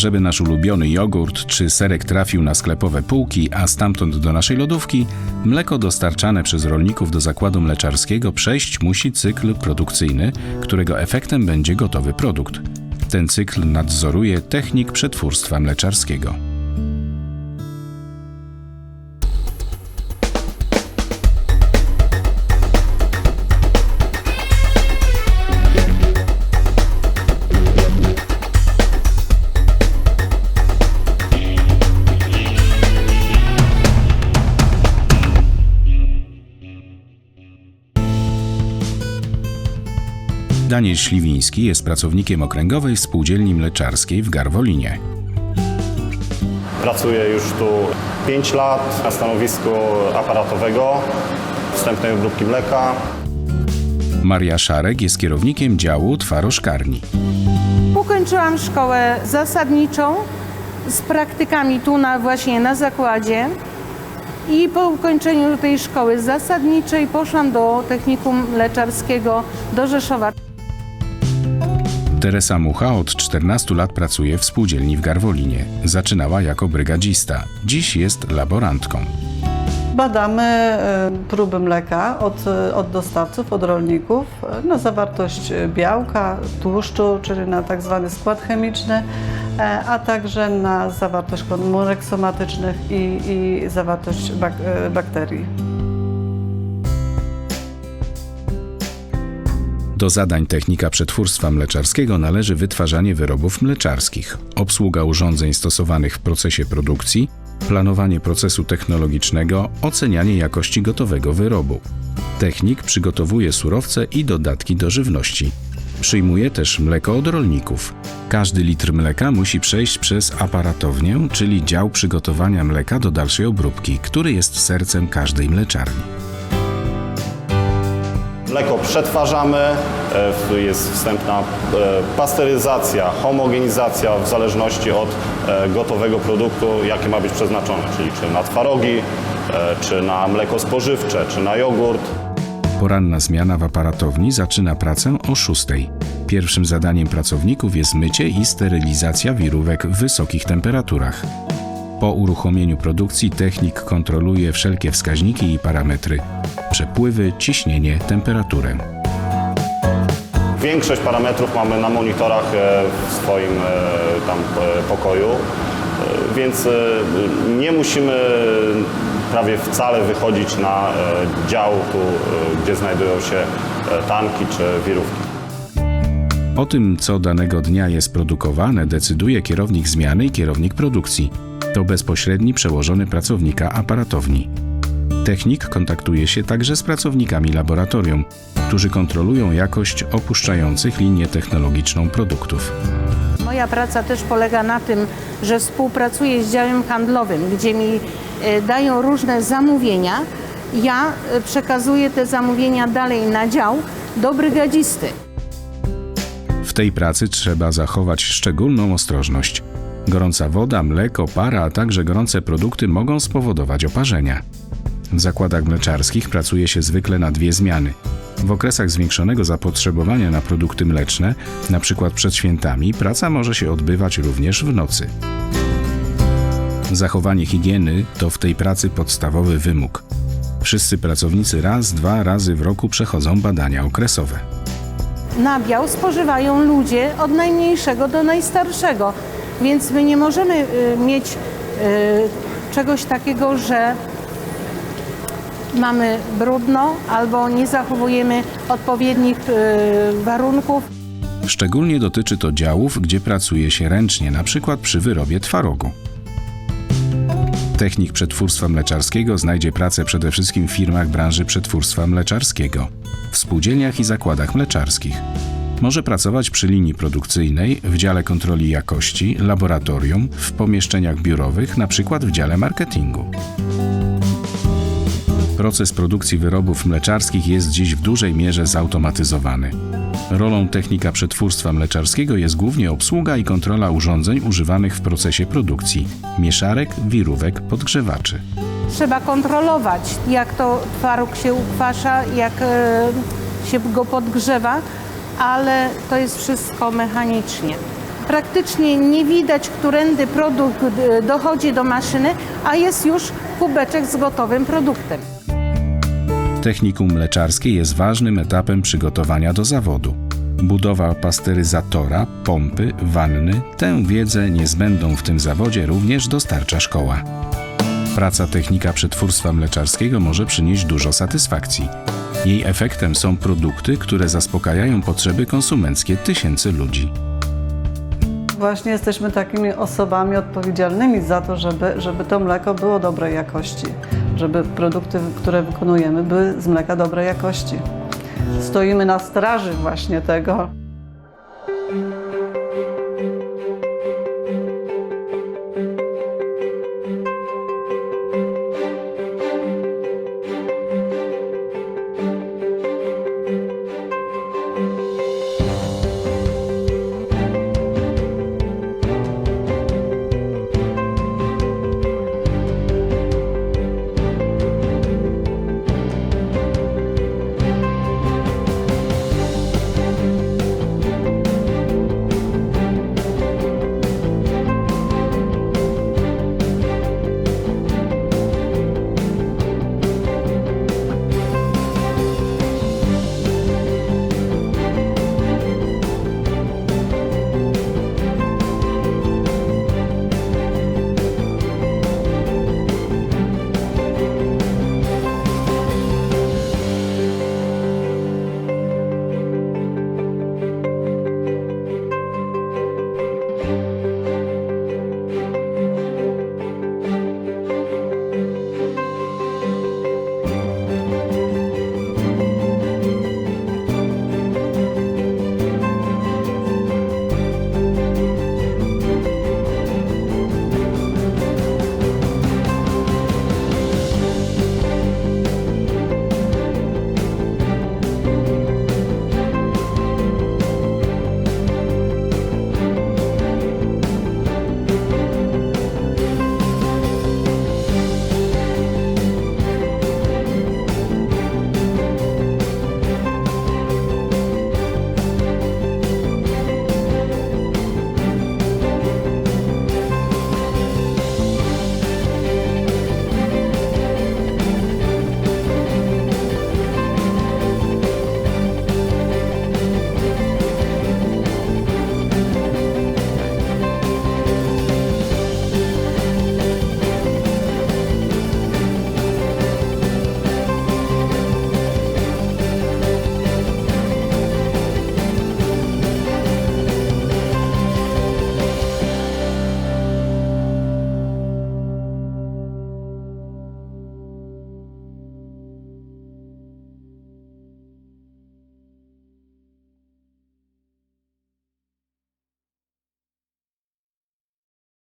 Żeby nasz ulubiony jogurt czy serek trafił na sklepowe półki, a stamtąd do naszej lodówki, mleko dostarczane przez rolników do zakładu mleczarskiego przejść musi cykl produkcyjny, którego efektem będzie gotowy produkt. Ten cykl nadzoruje technik przetwórstwa mleczarskiego. Daniel Śliwiński jest pracownikiem okręgowej spółdzielni mleczarskiej w Garwolinie. Pracuję już tu 5 lat na stanowisku aparatowego, wstępnej obróbki mleka. Maria Szarek jest kierownikiem działu twarożkarni. Ukończyłam szkołę zasadniczą z praktykami tu na, właśnie na zakładzie. I po ukończeniu tej szkoły zasadniczej poszłam do technikum mleczarskiego do Rzeszowa. Teresa Mucha od 14 lat pracuje w spółdzielni w Garwolinie. Zaczynała jako brygadzista. Dziś jest laborantką. Badamy e, próby mleka od, e, od dostawców, od rolników e, na zawartość białka, tłuszczu, czyli na tak zwany skład chemiczny, a także na zawartość komórek somatycznych i, i zawartość bak, bakterii. Do zadań technika przetwórstwa mleczarskiego należy wytwarzanie wyrobów mleczarskich, obsługa urządzeń stosowanych w procesie produkcji, planowanie procesu technologicznego, ocenianie jakości gotowego wyrobu. Technik przygotowuje surowce i dodatki do żywności. Przyjmuje też mleko od rolników. Każdy litr mleka musi przejść przez aparatownię, czyli dział przygotowania mleka do dalszej obróbki, który jest sercem każdej mleczarni. Mleko przetwarzamy, e, jest wstępna e, pasteryzacja, homogenizacja w zależności od e, gotowego produktu, jakie ma być przeznaczone, czyli czy na twarogi, czy na mleko spożywcze, czy na jogurt. Poranna zmiana w aparatowni zaczyna pracę o 6. Pierwszym zadaniem pracowników jest mycie i sterylizacja wirówek w wysokich temperaturach. Po uruchomieniu produkcji technik kontroluje wszelkie wskaźniki i parametry: przepływy, ciśnienie, temperaturę. Większość parametrów mamy na monitorach e, w swoim e, tam e, pokoju, więc nie musimy prawie wcale wychodzić na dział tu, gdzie znajdują się tanki czy wirówki. O tym, co danego dnia jest produkowane, decyduje kierownik zmiany i kierownik produkcji. To bezpośredni przełożony pracownika aparatowni. Technik kontaktuje się także z pracownikami laboratorium, którzy kontrolują jakość opuszczających linię technologiczną produktów. Moja praca też polega na tym, że współpracuję z działem handlowym, gdzie mi e, dają różne zamówienia. Ja e, przekazuję te zamówienia dalej na dział do brygadzisty. W tej pracy trzeba zachować szczególną ostrożność. Gorąca woda, mleko, para, a także gorące produkty mogą spowodować oparzenia. W zakładach mleczarskich pracuje się zwykle na dwie zmiany. W okresach zwiększonego zapotrzebowania na produkty mleczne, np. przed świętami, praca może się odbywać również w nocy. Zachowanie higieny to w tej pracy podstawowy wymóg. Wszyscy pracownicy raz, dwa razy w roku przechodzą badania okresowe. Nabiał spożywają ludzie od najmniejszego do najstarszego, więc my nie możemy y, mieć y, czegoś takiego, że mamy brudno albo nie zachowujemy odpowiednich y, warunków. Szczególnie dotyczy to działów, gdzie pracuje się ręcznie, np. przy wyrobie twarogu. Technik przetwórstwa mleczarskiego znajdzie pracę przede wszystkim w firmach branży przetwórstwa mleczarskiego, w spółdzielniach i zakładach mleczarskich. Może pracować przy linii produkcyjnej, w dziale kontroli jakości, laboratorium, w pomieszczeniach biurowych, np. w dziale marketingu. Proces produkcji wyrobów mleczarskich jest dziś w dużej mierze zautomatyzowany. Rolą technika przetwórstwa mleczarskiego jest głównie obsługa i kontrola urządzeń używanych w procesie produkcji mieszarek, wirówek, podgrzewaczy. Trzeba kontrolować, jak to twaróg się ukwasza, jak e, się go podgrzewa, ale to jest wszystko mechanicznie. praktycznie nie widać, którędy produkt e, dochodzi do maszyny, a jest już kubeczek z gotowym produktem. Technikum mleczarskie jest ważnym etapem przygotowania do zawodu. Budowa pasteryzatora, pompy, wanny, tę wiedzę niezbędną w tym zawodzie również dostarcza szkoła. Praca technika przetwórstwa mleczarskiego może przynieść dużo satysfakcji. Jej efektem są produkty, które zaspokajają potrzeby konsumenckie tysięcy ludzi. Właśnie jesteśmy takimi osobami odpowiedzialnymi za to, żeby, żeby to mleko było dobrej jakości, żeby produkty, które wykonujemy, były z mleka dobrej jakości. Stoimy na straży właśnie tego.